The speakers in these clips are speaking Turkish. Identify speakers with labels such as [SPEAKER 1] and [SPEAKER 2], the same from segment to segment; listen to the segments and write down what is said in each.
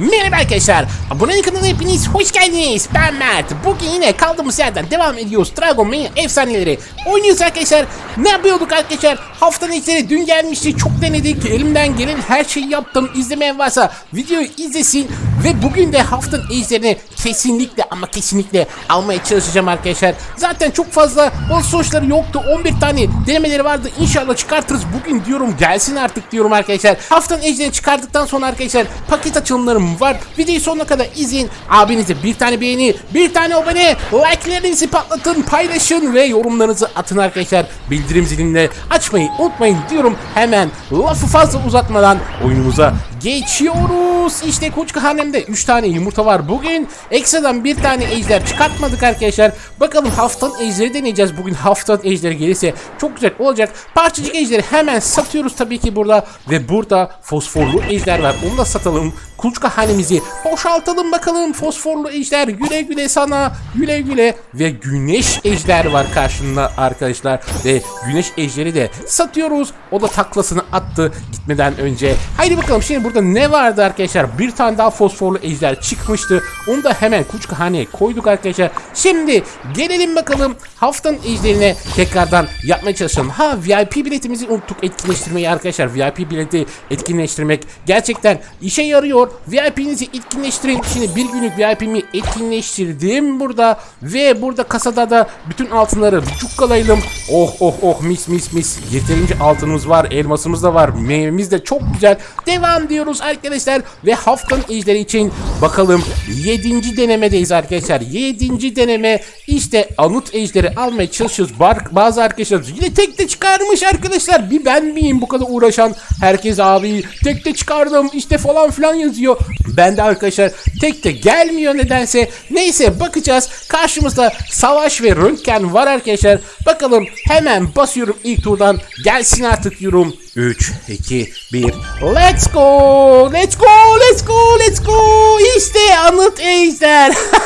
[SPEAKER 1] Merhaba arkadaşlar. Abonelik kanalına hepiniz hoş geldiniz. Ben Mert. Bugün yine kaldığımız yerden devam ediyoruz. Dragon Main efsaneleri. Oynuyoruz arkadaşlar. Ne yapıyorduk arkadaşlar? Haftanın içleri dün gelmişti. Çok denedik. Elimden gelen her şeyi yaptım. İzlemeyen varsa videoyu izlesin. Ve bugün de haftanın ejderini kesinlikle ama kesinlikle almaya çalışacağım arkadaşlar. Zaten çok fazla o sonuçları yoktu. 11 tane denemeleri vardı. İnşallah çıkartırız. Bugün diyorum gelsin artık diyorum arkadaşlar. Haftanın ejderini çıkardıktan sonra arkadaşlar paket açılımlarım var. Videoyu sonuna kadar izleyin. Abinize bir tane beğeni, bir tane abone, like'lerinizi patlatın, paylaşın ve yorumlarınızı atın arkadaşlar. Bildirim zilini açmayı unutmayın diyorum. Hemen lafı fazla uzatmadan oyunumuza geçiyoruz. İşte Koçka Hanem'de 3 tane yumurta var bugün. Ekstradan bir tane ejder çıkartmadık arkadaşlar. Bakalım haftanın ejderi deneyeceğiz. Bugün haftanın ejderi gelirse çok güzel olacak. Parçacık ejderi hemen satıyoruz tabii ki burada. Ve burada fosforlu ejder var. Onu da satalım. Kuluçka hanemizi boşaltalım bakalım. Fosforlu ejder güle güle sana. Güle güle. Ve güneş ejder var karşında arkadaşlar. Ve güneş ejderi de satıyoruz. O da taklasını attı gitmeden önce. Haydi bakalım şimdi burada ne vardı arkadaşlar? Bir tane daha fosforlu ejder çıkmıştı. Onu da hemen kuluçkahaneye koyduk arkadaşlar. Şimdi gelelim bakalım haftanın ejderine tekrardan yapmaya çalışalım. Ha VIP biletimizi unuttuk etkinleştirmeyi arkadaşlar. VIP bileti etkinleştirmek gerçekten işe yarıyor. VIP'nizi etkinleştirin. Şimdi bir günlük VIP'mi etkinleştirdim burada. Ve burada kasada da bütün altınları cukkalayalım. Oh oh oh mis mis mis. Yeterince altınımız var. Elmasımız da var. Meyvemiz de çok güzel. Devam diyoruz arkadaşlar. Ve haftanın ejderi için bakalım 7. denemedeyiz arkadaşlar. 7. deneme işte anıt ejderi almaya çalışıyoruz. Bazı arkadaşlar yine tek de çıkarmış arkadaşlar. Bir ben miyim bu kadar uğraşan? Herkes abi tek de çıkardım işte falan filan yazıyor. Ben de arkadaşlar tek de gelmiyor nedense. Neyse bakacağız. Karşımızda savaş ve röntgen var arkadaşlar. Bakalım hemen basıyorum ilk turdan. Gelsin artık yorum. 3, 2, 1. Let's go! Let's go! Let's go! Let's go! İşte anıt ejder.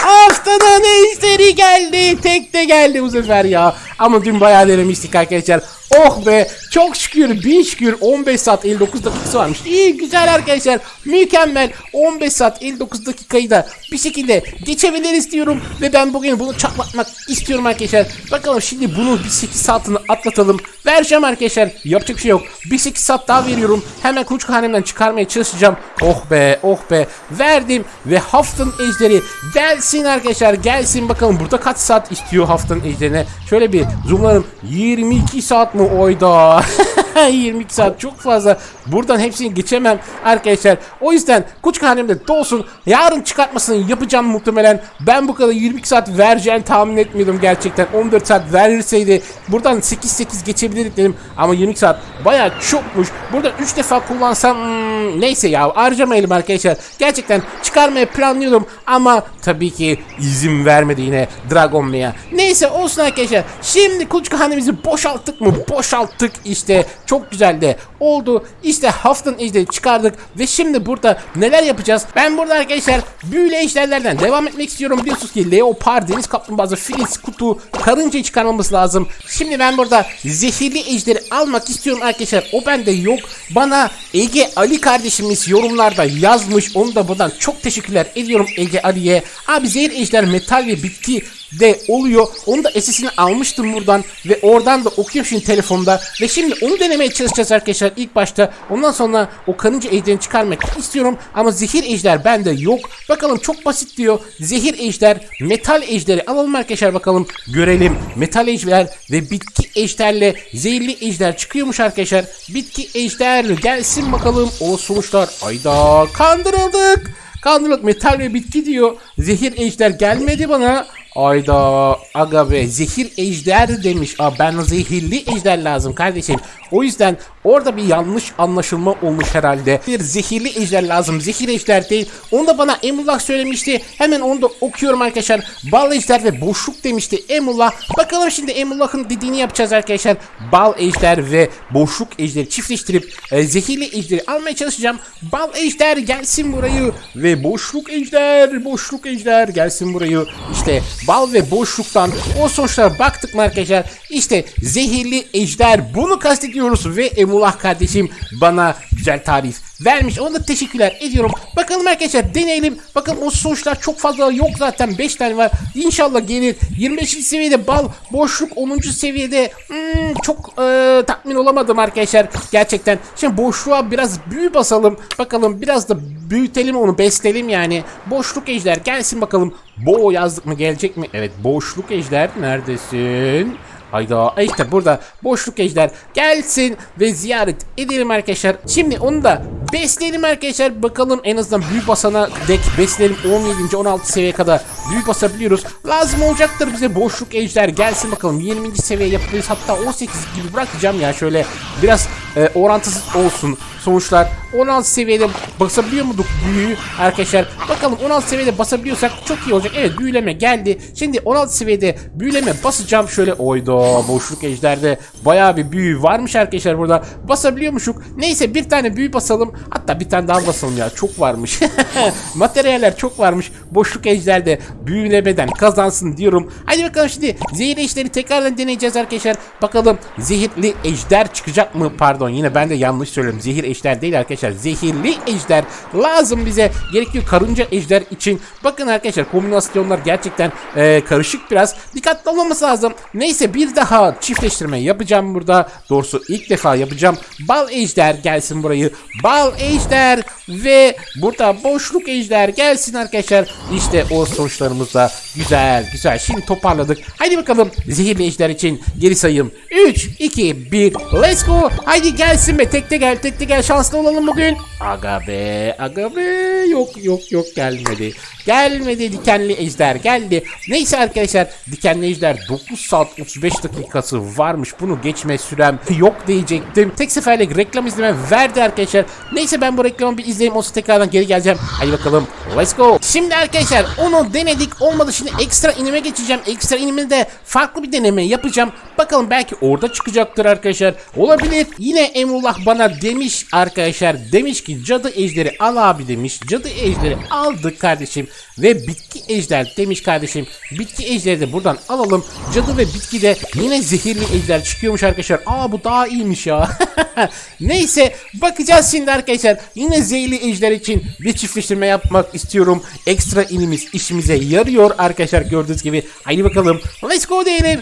[SPEAKER 1] Haftanın ejderi geldi. Tek de geldi bu sefer ya. Ama dün bayağı denemiştik arkadaşlar. Oh be çok şükür bin şükür 15 saat 59 dakikası varmış. İyi güzel arkadaşlar mükemmel 15 saat 59 dakikayı da bir şekilde geçebiliriz diyorum. Ve ben bugün bunu çatlatmak istiyorum arkadaşlar. Bakalım şimdi bunu bir 8 saatini atlatalım. Vereceğim arkadaşlar yapacak bir şey yok. Bir 8 saat daha veriyorum. Hemen kuluçka hanemden çıkarmaya çalışacağım. Oh be oh be verdim ve haftanın ejderi gelsin arkadaşlar gelsin bakalım burada kaç saat istiyor haftanın ejderine. Şöyle bir zoomlarım 22 saat mi oyda 22 saat. Çok fazla. Buradan hepsini geçemem arkadaşlar. O yüzden kuluçka hanemde dolsun. Yarın çıkartmasını yapacağım muhtemelen. Ben bu kadar 22 saat vereceğini tahmin etmiyordum gerçekten. 14 saat verirseydi buradan 8-8 geçebilirdik dedim. Ama 22 saat baya çokmuş. Burada 3 defa kullansam hmm, neyse ya harcamayalım arkadaşlar. Gerçekten çıkarmaya planlıyordum ama tabii ki izin vermedi yine Dragon Bey'e neyse olsun arkadaşlar. Şimdi kuluçka hanemizi boşalttık mı? Boşalttık işte çok güzel de oldu. İşte haftanın ejderi çıkardık ve şimdi burada neler yapacağız? Ben burada arkadaşlar büyülü ejderlerden devam etmek istiyorum. Biliyorsunuz ki leopar deniz kaplumbağası filiz kutu karıncayı çıkarmamız lazım. Şimdi ben burada zehirli ejderi almak istiyorum arkadaşlar. O bende yok. Bana Ege Ali kardeşimiz yorumlarda yazmış. Onu da buradan çok teşekkürler ediyorum Ege Ali'ye. Abi zehir ejder metal ve bitki de oluyor. Onu da SS'ini almıştım buradan ve oradan da okuyorum şimdi telefonda ve şimdi onu denemeye çalışacağız arkadaşlar ilk başta. Ondan sonra o karınca ejderini çıkarmak istiyorum ama zehir ejder bende yok. Bakalım çok basit diyor. Zehir ejder, metal ejderi alalım arkadaşlar bakalım görelim. Metal ejder ve bitki ejderle zehirli ejder çıkıyormuş arkadaşlar. Bitki ejder gelsin bakalım. O sonuçlar ayda kandırıldık. Kandırılık metal ve bitki diyor. Zehir ejder gelmedi bana. Ayda aga be zehir ejder demiş. Aa, ben zehirli ejder lazım kardeşim. O yüzden orada bir yanlış anlaşılma olmuş herhalde. Bir zehirli ejder lazım. Zehir ejder değil. Onu da bana Emullah söylemişti. Hemen onu da okuyorum arkadaşlar. Bal ejder ve boşluk demişti Emullah. Bakalım şimdi Emullah'ın dediğini yapacağız arkadaşlar. Bal ejder ve boşluk ejderi çiftleştirip e, zehirli ejderi almaya çalışacağım. Bal ejder gelsin burayı ve boşluk ejder, boşluk ejder gelsin burayı. İşte bal ve boşluktan o sonuçlara baktık mı arkadaşlar? İşte zehirli ejder bunu kastediyoruz ve Emullah kardeşim bana güzel tarif vermiş. Ona da teşekkürler ediyorum. Bakalım arkadaşlar deneyelim. Bakın o sonuçlar çok fazla yok zaten 5 tane var. İnşallah gelir. 25. seviyede bal boşluk 10. seviyede hmm, çok e, tatmin olamadım arkadaşlar gerçekten. Şimdi boşluğa biraz büyü basalım. Bakalım biraz da büyütelim onu besleyelim yani. Boşluk ejder gelsin bakalım. Bo yazdık mı gelecek mi? Evet boşluk ejder neredesin? Hayda e işte burada boşluk ejder gelsin ve ziyaret edelim arkadaşlar. Şimdi onu da besleyelim arkadaşlar. Bakalım en azından büyü basana dek besleyelim 17. 16 seviyeye kadar büyü basabiliyoruz. Lazım olacaktır bize boşluk ejder gelsin bakalım 20. seviye yapabiliriz. Hatta 18 gibi bırakacağım ya şöyle biraz e, orantısız olsun sonuçlar. 16 seviyede basabiliyor muyduk büyüyü arkadaşlar? Bakalım 16 seviyede basabiliyorsak çok iyi olacak. Evet büyüleme geldi. Şimdi 16 seviyede büyüleme basacağım. Şöyle oydo boşluk ejderde bayağı bir büyü varmış arkadaşlar burada. Basabiliyormuşuk. Neyse bir tane büyü basalım. Hatta bir tane daha basalım ya. Çok varmış. Materyaller çok varmış. Boşluk ejderde büyülemeden kazansın diyorum. Hadi bakalım şimdi zehirli ejderi tekrardan deneyeceğiz arkadaşlar. Bakalım zehirli ejder çıkacak mı? Pardon yine ben de yanlış söylüyorum. Zehir ejder değil arkadaşlar. Zehirli ejder lazım bize. Gerekiyor karınca ejder için. Bakın arkadaşlar kombinasyonlar gerçekten e, karışık biraz. Dikkatli olmamız lazım. Neyse bir daha çiftleştirme yapacağım burada. Doğrusu ilk defa yapacağım. Bal ejder gelsin burayı. Bal ejder ve burada boşluk ejder gelsin arkadaşlar. İşte o sonuçlarımız da güzel güzel. Şimdi toparladık. Haydi bakalım zehirli ejder için geri sayım. 3, 2, 1 let's go. Haydi gelsin be tekte gel tekte gel şanslı olalım bugün. Aga be aga be yok yok yok gelmedi. Gelmedi dikenli ejder geldi. Neyse arkadaşlar dikenli ejder 9 saat 35 dakikası varmış. Bunu geçme sürem yok diyecektim. Tek seferlik reklam izleme verdi arkadaşlar. Neyse ben bu reklamı bir izleyeyim olsa tekrardan geri geleceğim. Hadi bakalım let's go. Şimdi arkadaşlar onu denedik olmadı şimdi ekstra inime geçeceğim. Ekstra inimde farklı bir deneme yapacağım. Bakalım belki orada çıkacaktır arkadaşlar. Olabilir. Yine Emrullah bana demiş arkadaşlar. Demiş ki cadı ejderi al abi demiş. Cadı ejderi aldık kardeşim. Ve bitki ejder demiş kardeşim. Bitki ejderi de buradan alalım. Cadı ve bitki de yine zehirli ejder çıkıyormuş arkadaşlar. Aa bu daha iyiymiş ya. Neyse bakacağız şimdi arkadaşlar. Yine zehirli ejder için bir çiftleştirme yapmak istiyorum. Ekstra inimiz işimize yarıyor arkadaşlar gördüğünüz gibi. Haydi bakalım. Let's go diyelim.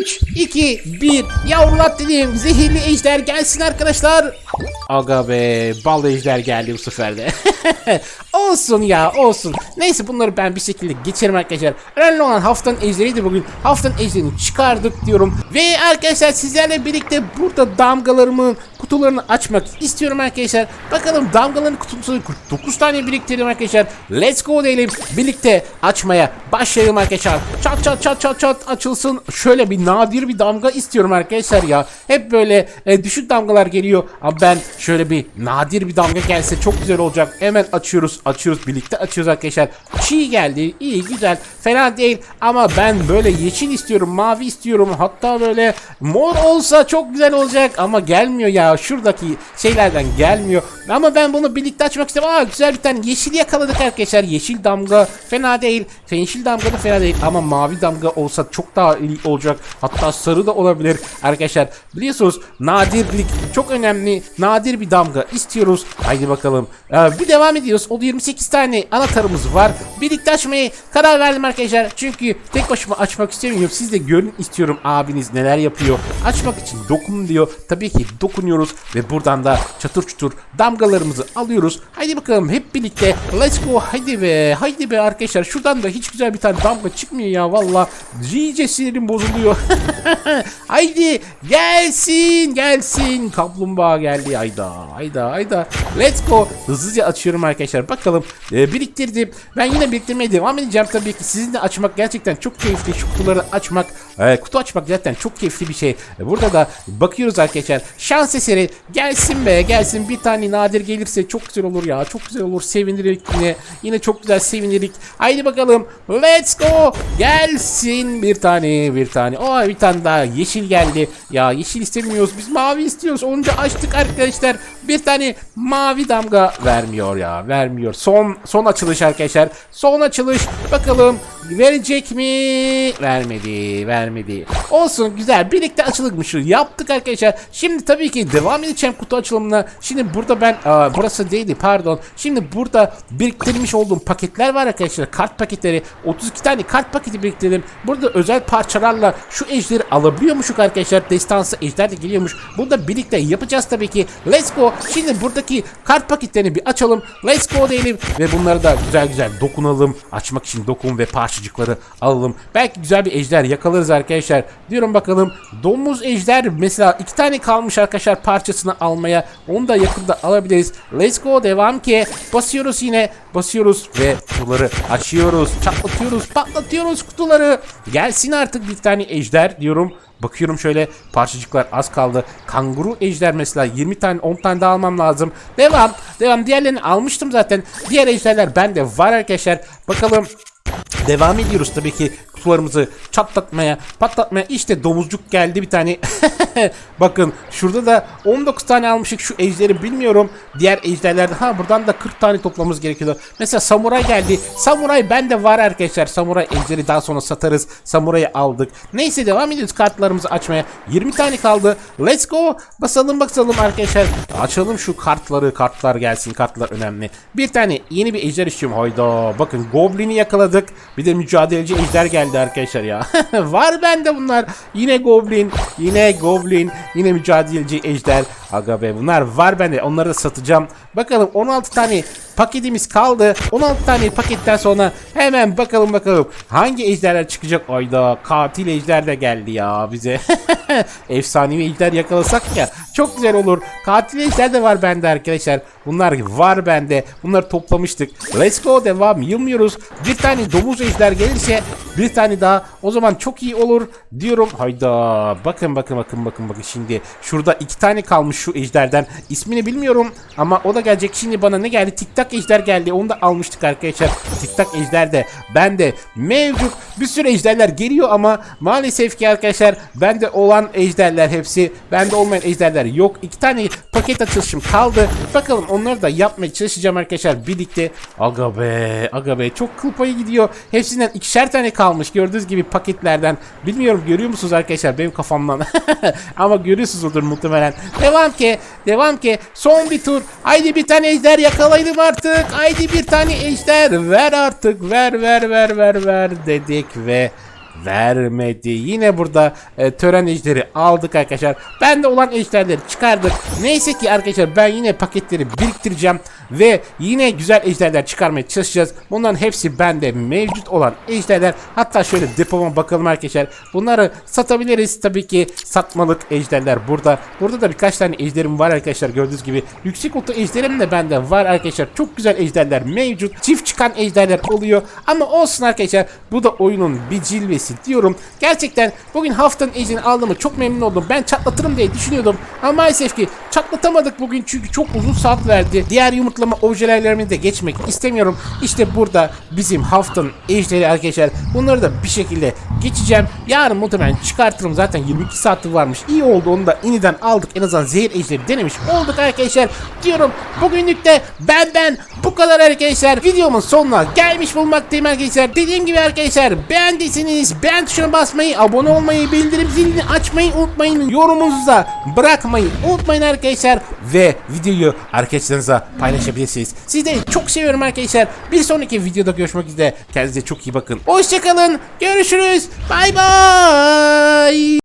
[SPEAKER 1] 3, 2, 1. Yavrulat dedim. Zehirli ejder gelsin arkadaşlar. Aga be bal ejder geldi bu sefer de. olsun ya olsun. Neyse bunları ben bir şekilde geçerim arkadaşlar. Önemli olan haftanın ejderiydi bugün. Haftanın ejderini çıkardık diyorum. Ve arkadaşlar sizlerle birlikte burada damgalarımın kutularını açmak istiyorum arkadaşlar. Bakalım damgaların kutusunu 49 tane biriktirdim arkadaşlar. Let's go diyelim. Birlikte açmaya başlayalım arkadaşlar. Çat çat çat çat çat açılsın. Şöyle bir nadir bir damga istiyorum arkadaşlar ya. Hep böyle e, düşük damgalar geliyor. Ama ben şöyle bir nadir bir damga gelse çok güzel olacak. Hemen açıyoruz. Açıyoruz. Birlikte açıyoruz arkadaşlar. Çiğ geldi. İyi güzel. Fena değil. Ama ben böyle yeşil istiyorum. Mavi istiyorum. Hatta böyle mor olsa çok güzel olacak. Ama gelmiyor ya. Şuradaki şeylerden gelmiyor. Ama ben bunu birlikte açmak istedim. Aa güzel bir tane yeşil yakaladık arkadaşlar. Yeşil damga fena değil. Yeşil damga da fena değil. Ama mavi damga olsa çok daha iyi olacak. Hatta sarı da olabilir arkadaşlar. Biliyorsunuz nadirlik çok önemli. Nadir bir damga istiyoruz. Haydi bakalım. Ee, bir devam ediyoruz. O da 28 tane anahtarımız var. Birlikte açmayı karar verdim arkadaşlar. Çünkü tek başıma açmak istemiyorum. Siz de görün istiyorum abiniz neler yapıyor. Açmak için dokun diyor. Tabii ki dokunuyoruz ve buradan da çatır çutur damgalarımızı alıyoruz. Haydi bakalım hep birlikte. Let's go. Haydi be. Haydi be arkadaşlar. Şuradan da hiç güzel bir tane damga çıkmıyor ya. Valla iyice sinirim bozuluyor. haydi. Gelsin. Gelsin. Kaplumbağa geldi. Hayda. Hayda. Hayda. Let's go. Hızlıca açıyorum arkadaşlar. Bakalım Ee, biriktirdim. Ben yine biriktirmeye devam edeceğim. Tabii ki sizin de açmak gerçekten çok keyifli. Şu kutuları açmak e, kutu açmak zaten çok keyifli bir şey. Burada da bakıyoruz arkadaşlar. Şans eseri. Gelsin be gelsin. Bir tane nadir gelirse çok güzel olur ya. Çok güzel olur. Sevinirik yine. Yine çok güzel sevinirik. Haydi bakalım. Let's go. Gelsin bir tane bir tane. O bir tane daha. Yeşil geldi. Ya yeşil istemiyoruz. Biz mavi istiyoruz. Onca açtık arkadaşlar. Bir tane mavi damga vermiyor ya. Vermiyor. Son son açılış arkadaşlar. Son açılış. Bakalım verecek mi? Vermedi. Vermedi vermedi. Olsun güzel birlikte açılırmış. Yaptık arkadaşlar. Şimdi tabii ki devam edeceğim kutu açılımına. Şimdi burada ben aa, burası değildi pardon. Şimdi burada biriktirmiş olduğum paketler var arkadaşlar. Kart paketleri. 32 tane kart paketi biriktirdim. Burada özel parçalarla şu ejderi alabiliyormuşuk arkadaşlar. Destansı ejder de geliyormuş. Burada birlikte yapacağız tabii ki. Let's go. Şimdi buradaki kart paketlerini bir açalım. Let's go diyelim. Ve bunları da güzel güzel dokunalım. Açmak için dokun ve parçacıkları alalım. Belki güzel bir ejder yakalarız arkadaşlar. Diyorum bakalım. Domuz ejder mesela iki tane kalmış arkadaşlar parçasını almaya. Onu da yakında alabiliriz. Let's go devam ki. Basıyoruz yine. Basıyoruz ve kutuları açıyoruz. Çatlatıyoruz. Patlatıyoruz kutuları. Gelsin artık bir tane ejder diyorum. Bakıyorum şöyle parçacıklar az kaldı. Kanguru ejder mesela 20 tane 10 tane daha almam lazım. Devam. Devam. Diğerlerini almıştım zaten. Diğer ejderler bende var arkadaşlar. Bakalım Devam ediyoruz tabii ki kutularımızı çatlatmaya, patlatmaya. İşte domuzcuk geldi bir tane. Bakın şurada da 19 tane almışık şu ejderi bilmiyorum. Diğer ejderlerde ha buradan da 40 tane toplamamız gerekiyordu. Mesela samuray geldi. Samuray bende var arkadaşlar. Samuray ejderi daha sonra satarız. Samuray'ı aldık. Neyse devam ediyoruz kartlarımızı açmaya. 20 tane kaldı. Let's go. Basalım basalım arkadaşlar. Açalım şu kartları. Kartlar gelsin. Kartlar önemli. Bir tane yeni bir ejder istiyorum. Hayda. Bakın Goblin'i yakaladık. Bir de mücadeleci ejder geldi arkadaşlar ya. var bende bunlar. Yine Goblin. Yine Goblin. Yine mücadeleci ejder. Aga be bunlar var bende. Onları da satacağım. Bakalım 16 tane paketimiz kaldı. 16 tane paketten sonra hemen bakalım bakalım hangi ejderler çıkacak. Ayda katil ejder de geldi ya bize. Efsanevi ejder yakalasak ya çok güzel olur. Katil ejder de var bende arkadaşlar. Bunlar var bende. Bunları toplamıştık. Let's go devam. Yılmıyoruz. Bir tane domuz ejder gelirse bir tane daha o zaman çok iyi olur diyorum. Hayda bakın bakın bakın bakın bakın şimdi şurada iki tane kalmış şu ejderden. İsmini bilmiyorum ama o da gelecek. Şimdi bana ne geldi? Tik tak ejder geldi. Onu da almıştık arkadaşlar. Tik tak ejder de bende mevcut. Bir sürü ejderler geliyor ama maalesef ki arkadaşlar bende olan ejderler hepsi. Bende olmayan ejderler yok. İki tane paket açılışım kaldı. Bakalım onları da yapmaya çalışacağım arkadaşlar birlikte. Aga be aga be çok kıl payı gidiyor. Hepsinden ikişer tane kalmış. Gördüğünüz gibi paketlerden. Bilmiyorum görüyor musunuz arkadaşlar benim kafamdan. ama görüyorsunuzdur muhtemelen. Devam ki devam ki son bir tur. Haydi bir tane ejder yakalayalım artık. Haydi bir tane ejder ver artık ver ver ver ver ver dedik ve vermedi. Yine burada e, tören ejderi aldık arkadaşlar. Bende olan ejderleri çıkardık. Neyse ki arkadaşlar ben yine paketleri biriktireceğim ve yine güzel ejderler çıkarmaya çalışacağız. Bunların hepsi bende mevcut olan ejderler. Hatta şöyle depoma bakalım arkadaşlar. Bunları satabiliriz tabii ki. Satmalık ejderler burada. Burada da birkaç tane ejderim var arkadaşlar gördüğünüz gibi. Yüksek otu ejderim de bende var arkadaşlar. Çok güzel ejderler mevcut. Çift çıkan ejderler oluyor. Ama olsun arkadaşlar. Bu da oyunun bir cilvesi diyorum. Gerçekten bugün haftanın ejderini aldığımı çok memnun oldum. Ben çatlatırım diye düşünüyordum. Ama maalesef ki çatlatamadık bugün çünkü çok uzun saat verdi. Diğer yumurtlama objelerimi de geçmek istemiyorum. İşte burada bizim haftanın ejderi arkadaşlar. Bunları da bir şekilde geçeceğim. Yarın muhtemelen çıkartırım. Zaten 22 saati varmış. İyi oldu onu da iniden aldık. En azından zehir ejderi denemiş olduk arkadaşlar. Diyorum bugünlük de benden bu kadar arkadaşlar. Videomun sonuna gelmiş bulmaktayım arkadaşlar. Dediğim gibi arkadaşlar beğendiyseniz beğen tuşuna basmayı, abone olmayı, bildirim zilini açmayı unutmayın. Yorumunuzu da bırakmayı unutmayın arkadaşlar. Ve videoyu arkadaşlarınıza paylaşabilirsiniz. Sizleri çok seviyorum arkadaşlar. Bir sonraki videoda görüşmek üzere. Kendinize çok iyi bakın. Hoşçakalın. Görüşürüz. Bay bay.